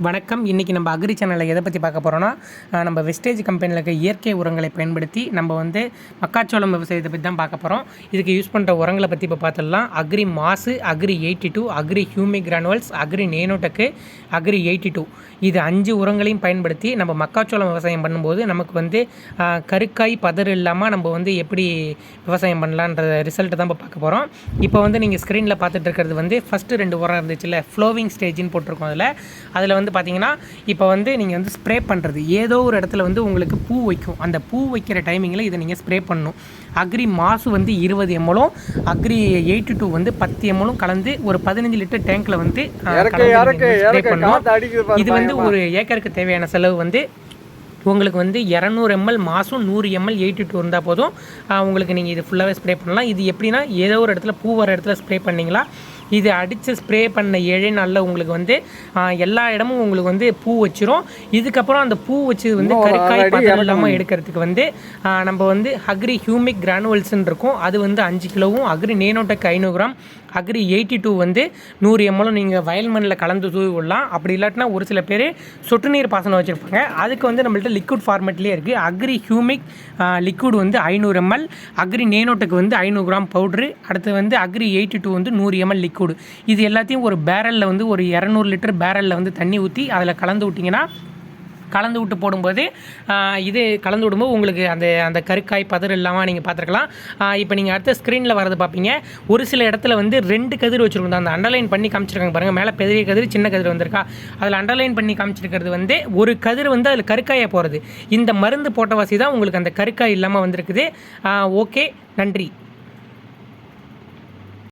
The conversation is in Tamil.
வணக்கம். இன்றைக்கி நம்ம அக்ரி சேனலில் எதை பற்றி பார்க்க போகிறோன்னா நம்ம வெஸ்டேஜ் கம்பெனியில் இருக்க இயற்கை உரங்களை பயன்படுத்தி நம்ம வந்து மக்காச்சோளம் விவசாயத்தை பற்றி தான் பார்க்க போகிறோம் இதுக்கு யூஸ் பண்ணுற உரங்களை பற்றி இப்போ பார்த்துடலாம். அக்ரி மாசு agri eighty two agri humi granules agri nanotech agri eighty two இது அஞ்சு உரங்களையும் பயன்படுத்தி நம்ம மக்காச்சோளம் விவசாயம் பண்ணும்போது நமக்கு வந்து கருக்காய் பதறு இல்லாமல் நம்ம வந்து எப்படி விவசாயம் பண்ணலான்ற ரிசல்ட்டை தான் இப்போ பார்க்க போகிறோம் இப்போ வந்து நீங்கள் ஸ்க்ரீனில் பார்த்துட்டு இருக்கிறது வந்து ஃபஸ்ட்டு ரெண்டு உரம் இருந்துச்சுல்ல ஃப்ளோவிங் ஸ்டேஜின்னு போட்டிருக்கோம் அதில். அதில் வந்து பார்த்தீங்கன்னா இப்போ வந்து நீங்கள் வந்து ஸ்ப்ரே பண்ணுறது ஏதோ ஒரு இடத்துல வந்து உங்களுக்கு பூ வைக்கும். அந்த பூ வைக்கிற டைமிங்கில் இதை நீங்கள் ஸ்ப்ரே பண்ணணும். அக்ரி மாசு வந்து இருபது எம்எலும் அக்ரி எயிட்டி டூ வந்து பத்து எம்எலும் கலந்து ஒரு பதினஞ்சு லிட்டர் டேங்க்கில் வந்து இறக்க, பண்ணணும். இது வந்து ஒரு ஏக்கருக்கு தேவையான செலவு வந்து உங்களுக்கு வந்து இரநூறு எம்எல் மாதம் நூறு எம்எல் எயிட்டி டூ இருந்தால் போதும். உங்களுக்கு நீங்கள் இது ஃபுல்லாகவே ஸ்ப்ரே பண்ணலாம். இது எப்படின்னா ஏதோ ஒரு இடத்துல பூ வர இடத்துல ஸ்ப்ரே பண்ணீங்களா இது அடித்து ஸ்ப்ரே பண்ண ஏழே நாளில் உங்களுக்கு வந்து எல்லா இடமும் உங்களுக்கு வந்து பூ வச்சிரும். இதுக்கப்புறம் அந்த பூ வச்சு வந்து கருக்காய் பதம் இல்லாமல் எடுக்கிறதுக்கு வந்து நம்ம வந்து அக்ரி ஹியூமிக் கிரானுவல்ஸ்ன்னு இருக்கும். அது வந்து அஞ்சு கிலோவும் அக்ரி நேனோடெக் ஐநூறு கிராம் அக்ரி எயிட்டி டூ வந்து நூறு எம்எலும் நீங்கள் வயல் மண்ணில் கலந்து தூவி விடலாம் அப்படி இல்லாட்டினா ஒரு சில பேர் சொட்டு நீர் பாசனம் வச்சுருப்பாங்க. அதுக்கு வந்து நம்மள்ட்ட லிக்விட் ஃபார்மேட்லேயே இருக்குது அக்ரி ஹியூமிக் லிக்விட் வந்து ஐநூறு எம்எல் அக்ரி நேனோடெக் வந்து ஐநூறு கிராம் பவுட்ரு அடுத்து வந்து அக்ரி எயிட்டி டூ வந்து நூறு எம்எல் லிக்விட் இது எல்லாத்தையும் ஒரு பேரலில் வந்து ஒரு இரநூறு லிட்டர் பேரலில் வந்து தண்ணி ஊற்றி அதில் கலந்து விட்டிங்கன்னா கலந்து விட்டு போடும்போது இது கலந்து விடும்போது உங்களுக்கு அந்த அந்த கருக்காய் பதறு இல்லாமல் நீங்கள் பார்த்துருக்கலாம் இப்போ நீங்கள் அடுத்த ஸ்க்ரீனில் வரது பார்ப்பீங்க ஒரு சில இடத்துல வந்து ரெண்டு கதிர் வச்சுருக்கோம் அந்த அண்டர்லைன் பண்ணி காமிச்சிருக்காங்க பாருங்கள் மேலே பெரிய கதிர் சின்ன கதிர் வந்திருக்கா? அதில் அண்டர்லைன் பண்ணி காமிச்சிருக்கிறது வந்து ஒரு கதிர் வந்து அதில் கருக்காயை போகிறது இந்த மருந்து போட்ட வாசி தான் உங்களுக்கு அந்த கருக்காய் இல்லாமல் வந்திருக்குது. ஓகே. நன்றி.